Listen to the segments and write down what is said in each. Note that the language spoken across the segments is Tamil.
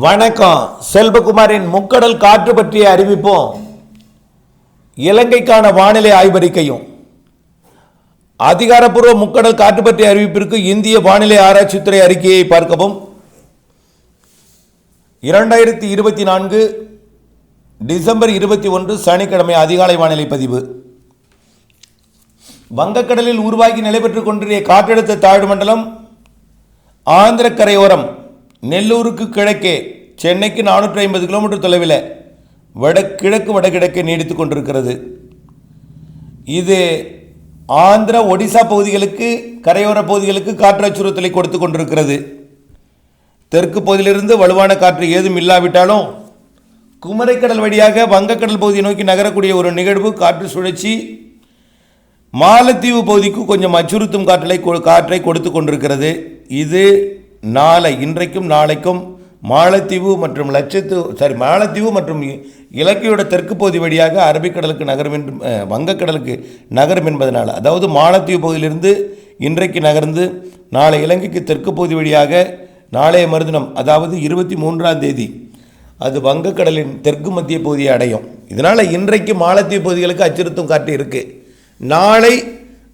வணக்கம். செல்வகுமாரின் முக்கடல் காற்று பற்றிய அறிவிப்போம். இலங்கைக்கான வானிலை ஆய்வறிக்கையும். அதிகாரப்பூர்வ முக்கடல் காற்று பற்றிய அறிவிப்பிற்கு இந்திய வானிலை ஆராய்ச்சித்துறை அறிக்கையை பார்க்கவும். இரண்டாயிரத்தி இருபத்தி நான்கு டிசம்பர் இருபத்தி ஒன்று சனிக்கிழமை அதிகாலை வானிலை பதிவு. வங்கக்கடலில் உருவாகி நிலைபெற்றுக் கொண்டிருந்த காற்றழுத்த தாழ்வு மண்டலம் ஆந்திர கரையோரம் நெல்லூருக்கு கிழக்கே சென்னைக்கு நானூற்றி ஐம்பது கிலோமீட்டர் தொலைவில் வடகிழக்கு வடகிழக்கே நீடித்து கொண்டிருக்கிறது. இது ஆந்திர ஒடிசா பகுதிகளுக்கு கரையோர பகுதிகளுக்கு காற்று அச்சுறுத்தலை கொடுத்து கொண்டிருக்கிறது. தெற்கு பகுதியிலிருந்து வலுவான காற்று ஏதும் இல்லாவிட்டாலும் குமரைக்கடல் வழியாக வங்கக்கடல் பகுதியை நோக்கி நகரக்கூடிய ஒரு நிகழ்வு காற்று சுழற்சி மாலத்தீவு பகுதிக்கு கொஞ்சம் அச்சுறுத்தும் காற்றலை கொ- காற்றை கொடுத்து கொண்டிருக்கிறது. இது நாளை இன்றைக்கும் நாளைக்கும் மாலத்தீவு மற்றும் லட்சத்தீவு சாரி மாலத்தீவு மற்றும் இலக்கையோட தெற்கு பகுதி வழியாக அரபிக்கடலுக்கு நகரும் என்று வங்கக்கடலுக்கு நகரும் என்பதனால் அதாவது மாலத்தீவு பகுதியிலிருந்து இன்றைக்கு நகர்ந்து நாளை இலங்கைக்கு தெற்கு பகுதி வழியாக நாளைய மறுதினம் அதாவது இருபத்தி மூன்றாம் தேதி அது வங்கக்கடலின் தெற்கு மத்திய பகுதியை அடையும். இதனால் இன்றைக்கு மாலத்தீவு பகுதிகளுக்கு அச்சுறுத்தும் காற்று இருக்குது நாளை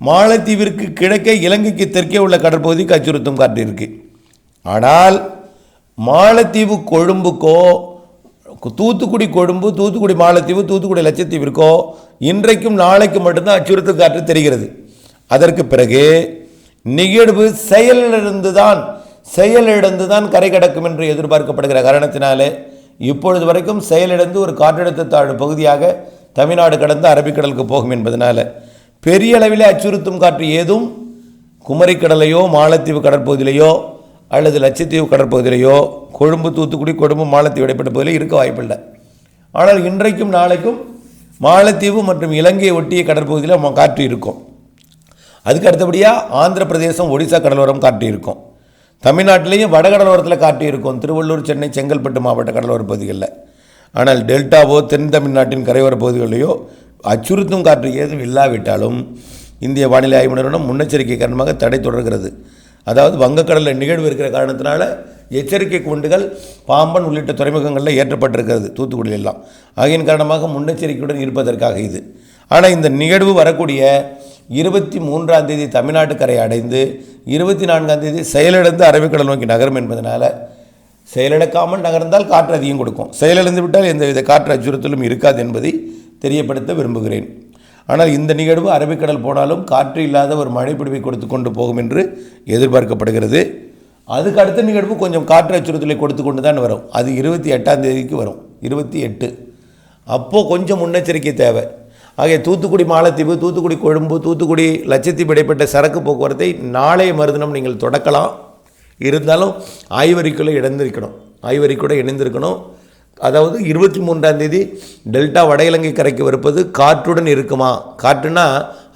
மாலத்தீவிற்கு கிழக்கே இலங்கைக்கு தெற்கே உள்ள கடற்பகுதிக்கு அச்சுறுத்தும் காற்று இருக்குது ஆனால் மாலத்தீவு கொழும்புக்கோ தூத்துக்குடி கொழும்பு தூத்துக்குடி மாலத்தீவு தூத்துக்குடி லட்சத்தீவிற்கோ இன்றைக்கும் நாளைக்கு மட்டும்தான் அச்சுறுத்தல் காற்று தெரிகிறது. அதற்கு பிறகு நிகழ்வு செயலிழந்து தான் செயலிழந்து தான் கரை கடக்கும் என்று எதிர்பார்க்கப்படுகிற காரணத்தினாலே இப்பொழுது வரைக்கும் செயலிழந்து ஒரு காற்றழுத்த தாழ்வு பகுதியாக தமிழ்நாடு கடந்து அரபிக்கடலுக்கு போகும் என்பதனால் பெரிய அளவிலே அச்சுறுத்தும் காற்று ஏதும் குமரிக்கடலையோ மாலத்தீவு கடற்பகுதியிலையோ அல்லது லட்சத்தீவு கடற்பகுதியிலையோ கொழும்பு தூத்துக்குடி கொழும்பு மாலத்தீவு இடைப்பட்ட பகுதியில் இருக்க வாய்ப்பில்லை. ஆனால் இன்றைக்கும் நாளைக்கும் மாலத்தீவு மற்றும் இலங்கையை ஒட்டிய கடற்பகுதியில் காற்று இருக்கும். அதுக்கு அடுத்தபடியாக ஆந்திர பிரதேசம் ஒடிசா கடலோரம் காற்று இருக்கும். தமிழ்நாட்டிலையும் வடகடலோரத்தில் காற்று இருக்கும். திருவள்ளூர் சென்னை செங்கல்பட்டு மாவட்ட கடலோர பகுதிகளில். ஆனால் டெல்டாவோ தென் தமிழ்நாட்டின் கரையோர பகுதிகளிலேயோ அச்சுறுத்தும் காற்று ஏதும் இல்லாவிட்டாலும் இந்திய வானிலை ஆய்வு நிறுவனம் முன்னெச்சரிக்கை காரணமாக தடை தொடர்கிறது. அதாவது வங்கக்கடலில் நிகழ்வு இருக்கிற காரணத்தினால எச்சரிக்கை குண்டுகள் பாம்பன் உள்ளிட்ட துறைமுகங்களில் ஏற்றப்பட்டிருக்கிறது தூத்துக்குடியில் எல்லாம் ஆகியின் காரணமாக முன்னெச்சரிக்கையுடன் இருப்பதற்காக இது. ஆனால் இந்த நிகழ்வு வரக்கூடிய இருபத்தி மூன்றாம் தேதி தமிழ்நாட்டு கரை அடைந்து இருபத்தி நான்காம் தேதி செயலிழந்து அரபிக்கடல் நோக்கி நகரும் என்பதனால் செயலிழக்காமல் நகர்ந்தால் காற்று அதிகம் கொடுக்கும். செயலிழந்து விட்டால் எந்தவித காற்று அச்சுறுத்தலும் இருக்காது என்பதை தெரியப்படுத்த விரும்புகிறேன். ஆனால் இந்த நிகழ்வு அரபிக்கடல் போனாலும் காற்று இல்லாத ஒரு மழைப்பிடிவை கொடுத்து கொண்டு போகும் என்று எதிர்பார்க்கப்படுகிறது. அதுக்கு அடுத்த நிகழ்வு கொஞ்சம் காற்று அச்சுறுத்தலை கொடுத்து கொண்டு தான் வரும். அது இருபத்தி எட்டாம் தேதிக்கு வரும். இருபத்தி எட்டு. அப்போது கொஞ்சம் முன்னெச்சரிக்கை தேவை. ஆகிய தூத்துக்குடி மாலத்தீவு தூத்துக்குடி கொழும்பு தூத்துக்குடி லட்சத்தீவு இடைப்பட்ட சரக்கு போக்குவரத்தை நாளைய மறுதினம் நீங்கள் தொடக்கலாம். இருந்தாலும் ஆய்வறிக்குள்ளே இணைந்திருக்கணும். ஆய்வறிக்கூட இணைந்திருக்கணும். அதாவது இருபத்தி மூன்றாம் தேதி டெல்டா வட இலங்கை கரைக்கு வருப்பது காற்றுடன் இருக்குமா? காற்றுனா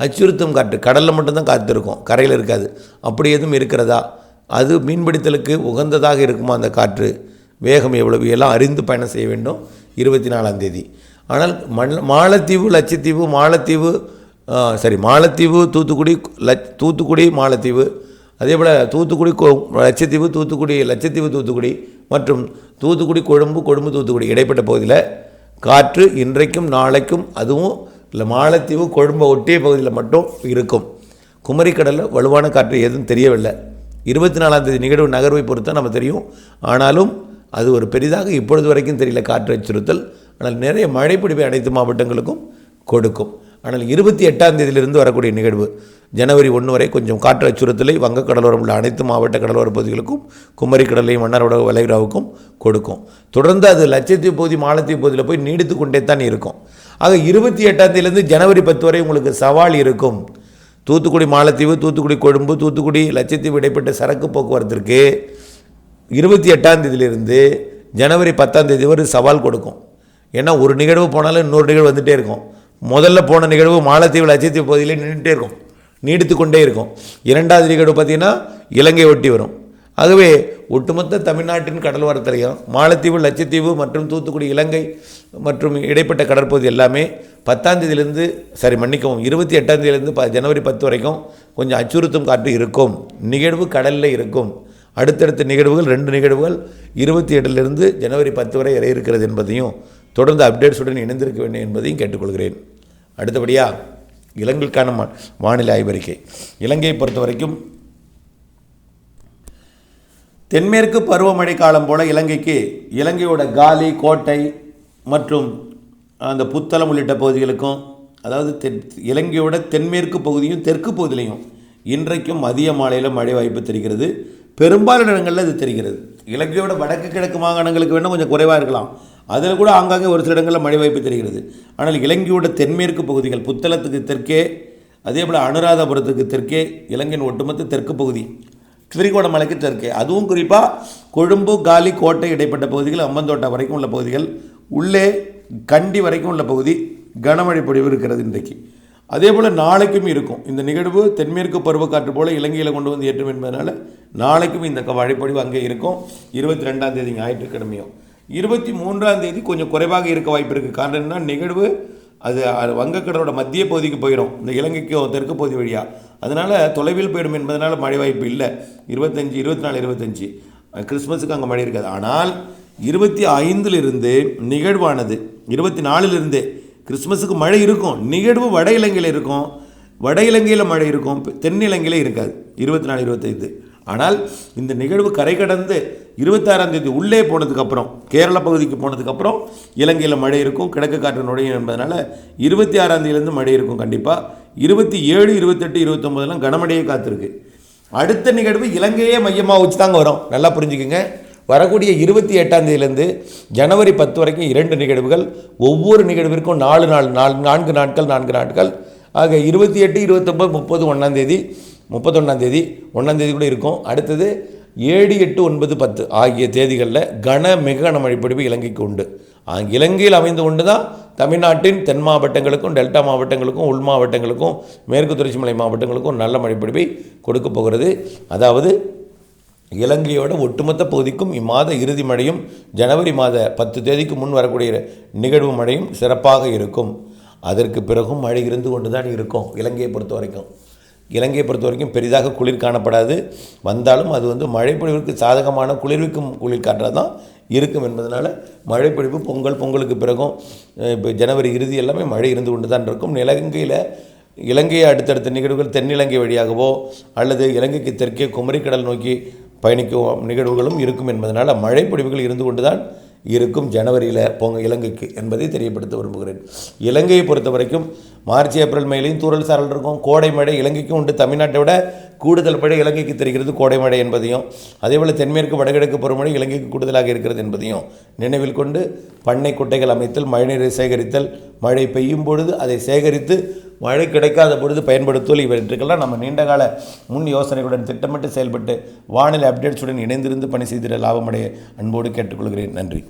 அச்சுறுத்தும் காற்று. கடலில் மட்டும்தான் காற்று இருக்கும். கரையில் இருக்காது. அப்படி எதுவும் இருக்கிறதா? அது மீன்பிடித்தலுக்கு உகந்ததாக இருக்குமா அந்த காற்று? வேகம் எவ்வளவு? எல்லாம் அறிந்து பயணம் செய்ய வேண்டும். இருபத்தி நாலாம் தேதி. ஆனால் மண் மாலத்தீவு லட்சத்தீவு மாலத்தீவு சாரி சரி மாலத்தீவு தூத்துக்குடி லட்ச தூத்துக்குடி மாலத்தீவு. அதே போல் தூத்துக்குடி கோ லட்சத்தீவு தூத்துக்குடி லட்சத்தீவு தூத்துக்குடி மற்றும் தூத்துக்குடி கொழும்பு கொழும்பு தூத்துக்குடி இடைப்பட்ட பகுதியில் காற்று இன்றைக்கும் நாளைக்கும் அதுவும் இல்லை மாலத்தீவு கொழும்பை ஒட்டிய பகுதியில் மட்டும் இருக்கும். குமரிக்கடலில் வலுவான காற்று எதுவும் தெரியவில்லை. இருபத்தி நாலாம் தேதி நிகழ்வு நகர்வை பொறுத்த நம்ம தெரியும். ஆனாலும் அது ஒரு பெரிதாக இப்பொழுது வரைக்கும் தெரியல காற்று அச்சுறுத்தல். ஆனால் நிறைய மழைப்பிடிவை அனைத்து மாவட்டங்களுக்கும் கொடுக்கும். ஆனால் இருபத்தி எட்டாம் தேதியிலிருந்து வரக்கூடிய நிகழ்வு ஜனவரி ஒன்று வரை கொஞ்சம் காற்று அச்சுறுத்தலை வங்கக்கடலோரம் உள்ள அனைத்து மாவட்ட கடலோர பகுதிகளுக்கும் குமரிக்கடலையும் மன்னாரோட வளைகுடாவுக்கும் கொடுக்கும். தொடர்ந்து அது லட்சத்தீவு பகுதி மாலத்தீவு பகுதியில் போய் நீடித்து கொண்டே தான் இருக்கும். ஆக இருபத்தி எட்டாம் தேதியிலிருந்து ஜனவரி பத்து வரை உங்களுக்கு சவால் இருக்கும். தூத்துக்குடி மாலத்தீவு தூத்துக்குடி கொழும்பு தூத்துக்குடி லட்சத்தீவு இடைப்பட்ட சரக்கு போக்குவரத்திற்கு இருபத்தி எட்டாம் தேதியிலிருந்து ஜனவரி பத்தாம் தேதி வரை சவால் கொடுக்கும். ஏன்னா ஒரு நிகழ்வு போனாலும் இன்னொரு நிகழ்வு வந்துகிட்டே இருக்கும். முதல்ல போன நிகழ்வு மாலத்தீவு லட்சத்தீவு பகுதியில் நின்றுட்டே இருக்கும். நீடித்து கொண்டே இருக்கும். இரண்டாவது நிகழ்வு பார்த்திங்கன்னா இலங்கை ஒட்டி வரும். ஆகவே ஒட்டுமொத்த தமிழ்நாட்டின் கடலோரத்திலையும் மாலத்தீவு லட்சத்தீவு மற்றும் தூத்துக்குடி இலங்கை மற்றும் இடைப்பட்ட கடற்பகுதி எல்லாமே பத்தாந்தேதியிலேருந்து சரி மன்னிக்கவும் இருபத்தி எட்டாந்தேதியிலேருந்து ப ஜனவரி பத்து வரைக்கும் கொஞ்சம் அச்சுறுத்தும் காற்று இருக்கும். நிகழ்வு கடலில் இருக்கும். அடுத்தடுத்த நிகழ்வுகள் ரெண்டு நிகழ்வுகள் இருபத்தி எட்டுலேருந்து ஜனவரி பத்து வரை இறை இருக்கிறது என்பதையும் தொடர்ந்து அப்டேட்ஸுடன் இணைந்திருக்க வேண்டும் என்பதையும் கேட்டுக்கொள்கிறேன். அடுத்தபடியாக இலங்கைக்கான வானிலை ஆய்வறிக்கை. இலங்கையை பொறுத்த வரைக்கும் தென்மேற்கு பருவமழை காலம் போல இலங்கைக்கு இலங்கையோட காலி கோட்டை மற்றும் அந்த புத்தளம் உள்ளிட்ட பகுதிகளுக்கும் அதாவது தென் இலங்கையோட தென்மேற்கு பகுதியும் தெற்கு பகுதியிலையும் இன்றைக்கும் மதிய மாலையில் மழை வாய்ப்பு தெரிகிறது. பெரும்பாலான இடங்களில் இது தெரிகிறது. இலங்கையோட வடக்கு கிழக்கு மாகாணங்களுக்கு வேணால் கொஞ்சம் குறைவாக இருக்கலாம். அதில் கூட ஆங்காங்கே ஒரு சில இடங்களில் மழை வாய்ப்பு தெரிகிறது. ஆனால் இலங்கையோட தென்மேற்கு பகுதிகள் புத்தளத்துக்கு தெற்கே அதே போல் அனுராதபுரத்துக்கு தெற்கே இலங்கையின் ஒட்டுமொத்த தெற்கு பகுதி திரிகோணமலைக்கு தெற்கே. அதுவும் குறிப்பாக கொழும்பு காலி கோட்டை இடைப்பட்ட பகுதிகள் அம்மந்தோட்டம் வரைக்கும் உள்ள பகுதிகள் உள்ளே கண்டி வரைக்கும் உள்ள பகுதி கனமழை பொழிவு இருக்கிறது இன்றைக்கு. அதே போல் நாளைக்கும் இருக்கும். இந்த நிகழ்வு தென்மேற்கு பருவக்காற்று போல இலங்கையில் கொண்டு வந்து ஏற்றும் என்பதனால நாளைக்கும் இந்த க- மழைப்பொழிவு அங்கே இருக்கும். இருபத்தி ரெண்டாம் தேதி ஞாயிற்றுக்கிழமையும். இருபத்தி மூன்றாம் தேதி கொஞ்சம் குறைவாக இருக்க வாய்ப்பு இருக்குது காரணம் என்ன நிகழ்வு அது வங்கக்கடலோட மத்திய பகுதிக்கு போயிடும் இந்த இலங்கைக்கு தெற்கு பகுதி வழியாக அதனால் தொலைவில் போயிடும் என்பதனால் மழை வாய்ப்பு இல்லை. இருபத்தஞ்சி இருபத்தி நாலு இருபத்தஞ்சி கிறிஸ்மஸுக்கு அங்கே மழை இருக்காது. ஆனால் இருபத்தி ஐந்திலிருந்து நிகழ்வானது இருபத்தி நாலுலேருந்தே கிறிஸ்மஸுக்கு மழை இருக்கும். நிகழ்வு வட இலங்கையில் இருக்கும். வட இலங்கையில் மழை இருக்கும். தென் இலங்கையில் இருக்காது. இருபத்தி நாலு இருபத்தைந்து. ஆனால் இந்த நிகழ்வு கரை கடந்து இருபத்தாறாம் தேதி உள்ளே போனதுக்கப்புறம் கேரள பகுதிக்கு போனதுக்கப்புறம் இலங்கையில் மழை இருக்கும் கிழக்கு காற்று நுழையும் என்பதனால இருபத்தி ஆறாம் தேதியிலேருந்து மழை இருக்கும் கண்டிப்பாக இருபத்தி ஏழு இருபத்தெட்டு இருபத்தொம்போதெல்லாம் கனமழையே காத்திருக்கு. அடுத்த நிகழ்வு இலங்கையே மையமாக வச்சு தாங்க வரும். நல்லா புரிஞ்சுக்குங்க. வரக்கூடிய இருபத்தி எட்டாம் தேதியிலேருந்து ஜனவரி பத்து வரைக்கும் இரண்டு நிகழ்வுகள் ஒவ்வொரு நிகழ்விற்கும் நாலு நாள் நாலு நான்கு நாட்கள் நான்கு நாட்கள். ஆக இருபத்தி எட்டு இருபத்தொம்பது முப்பது ஒன்றாந்தேதி முப்பத்தொன்னாந்தேதி ஒன்றாந்தேதி கூட இருக்கும். அடுத்தது ஏழு எட்டு ஒன்பது பத்து ஆகிய தேதிகளில் கன மிக கன மழைப்பொழிவு இலங்கைக்கு உண்டு. ஆ, இலங்கையில் அமைந்து கொண்டு தான் தமிழ்நாட்டின் தென் மாவட்டங்களுக்கும் டெல்டா மாவட்டங்களுக்கும் உள் மாவட்டங்களுக்கும் மேற்கு தொடர்ச்சி மலை மாவட்டங்களுக்கும் நல்ல மழைப்பொழிவை கொடுக்க போகிறது. அதாவது இலங்கையோட ஒட்டுமொத்த பகுதிக்கும் இம்மாத இறுதி மழையும் ஜனவரி மாத பத்து தேதிக்கு முன் வரக்கூடிய நிகழ்வு மழையும் சிறப்பாக இருக்கும். அதற்கு பிறகும் மழை இருந்து கொண்டு தான் இருக்கும் இலங்கையை பொறுத்த வரைக்கும் இலங்கையை பொறுத்த வரைக்கும் பெரிதாக குளிர் காணப்படாது. வந்தாலும் அது வந்து மழைப்பொழிவிற்கு சாதகமான குளிர்விக்கும் குளிர் காற்றாக தான் இருக்கும் என்பதனால் மழைப்பொழிவு பொங்கல் பொங்கலுக்கு பிறகும் இப்போ ஜனவரி இறுதி எல்லாமே மழை இருந்து கொண்டு தான் இருக்கும். இலங்கையில் இலங்கையை அடுத்தடுத்த நிகழ்வுகள் தென்னிலங்கை வழியாகவோ அல்லது இலங்கைக்கு தெற்கே குமரிக்கடல் நோக்கி பயணிக்கும் நிகழ்வுகளும் இருக்கும் என்பதனால் மழைப்பொழிவுகள் இருந்து கொண்டு தான் இருக்கும் ஜனவரியில் போங்க இலங்கைக்கு என்பதை தெரியப்படுத்த விரும்புகிறேன். இலங்கையை பொறுத்த வரைக்கும் மார்ச் ஏப்ரல் மேலையும் தூறல் சாரல் இருக்கும். கோடை மழை இலங்கைக்கும் உண்டு. தமிழ்நாட்டை விட கூடுதல் மழை இலங்கைக்கு தெரிகிறது கோடை மழை என்பதையும் அதேபோல் தென்மேற்கு வடகிழக்கு பருவமழை இலங்கைக்கு கூடுதலாக இருக்கிறது என்பதையும் நினைவில் கொண்டு பண்ணை குட்டைகள் அமைத்தல் மழைநீரை சேகரித்தல் மழை பெய்யும் பொழுது அதை சேகரித்து மழை கிடைக்காத பொழுது பயன்படுத்துவல் இவற்றுக்கெல்லாம் நம்ம நீண்டகால முன் யோசனைகளுடன் திட்டமிட்டு செயல்பட்டு வானிலை அப்டேட்ஸுடன் இணைந்திருந்து பணி செய்திட லாபமடைய அன்போடு கேட்டுக்கொள்கிறேன். நன்றி.